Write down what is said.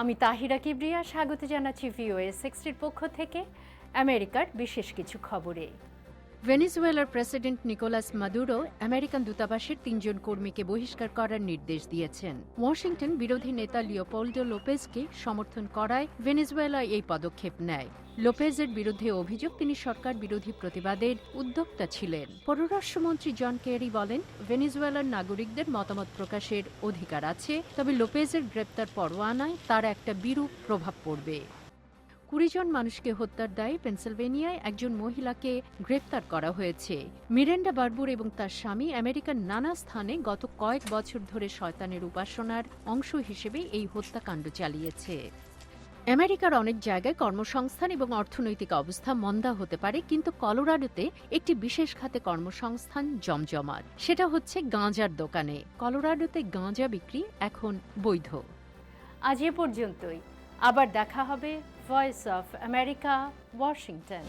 আমি তাহিরা কিবরিয়া, স্বাগত জানাচ্ছি ভিওএ সিক্সটির পক্ষ থেকে। আমেরিকার বিশেষ কিছু খবরে। ভেনিজুয়েলার প্রেসিডেন্ট নিকোলাস মাদুরো আমেরিকান দূতাবাসের তিনজন কর্মীকে বহিষ্কার করার নির্দেশ দিয়েছেন। ওয়াশিংটন বিরোধী নেতা লিওপোল্ডো লোপেজকে সমর্থন করায় ভেনিজুয়েলায় এই পদক্ষেপ নেয়। লোপেজের বিরুদ্ধে অভিযোগ, তিনি সরকার বিরোধী প্রতিবাদের উদ্যোক্তা ছিলেন। পররাষ্ট্রমন্ত্রী জন কেরি বলেন, ভেনিজুয়েলার নাগরিকদের মতামত প্রকাশের অধিকার আছে, তবে লোপেজের গ্রেপ্তার পরোয়ানায় তার একটা বিরূপ প্রভাব পড়বে। কুড়ি জন মানুষকে হত্যার দায়ে পেনসিলভেনিয়ায় একজন মহিলাকে গ্রেপ্তার করা হয়েছে। মিরেন্ডা বার্বুর এবং তার স্বামী আমেরিকার নানা স্থানে গত কয়েক বছর ধরে শয়তানের উপাসনার অংশ হিসেবে এই হত্যাকাণ্ড চালিয়েছে। আমেরিকার অনেক জায়গায় কর্মসংস্থান এবং অর্থনৈতিক অবস্থা মন্দা হতে পারে, কিন্তু কলোরাডোতে একটি বিশেষ খাতে কর্মসংস্থান জমজমাট। সেটা হচ্ছে গাঁজার দোকানে। কলোরাডোতে গাঁজা বিক্রি এখন বৈধ। আজ এ পর্যন্তই। আবার দেখা হবে ভয়েস অফ আমেরিকা ওয়াশিংটন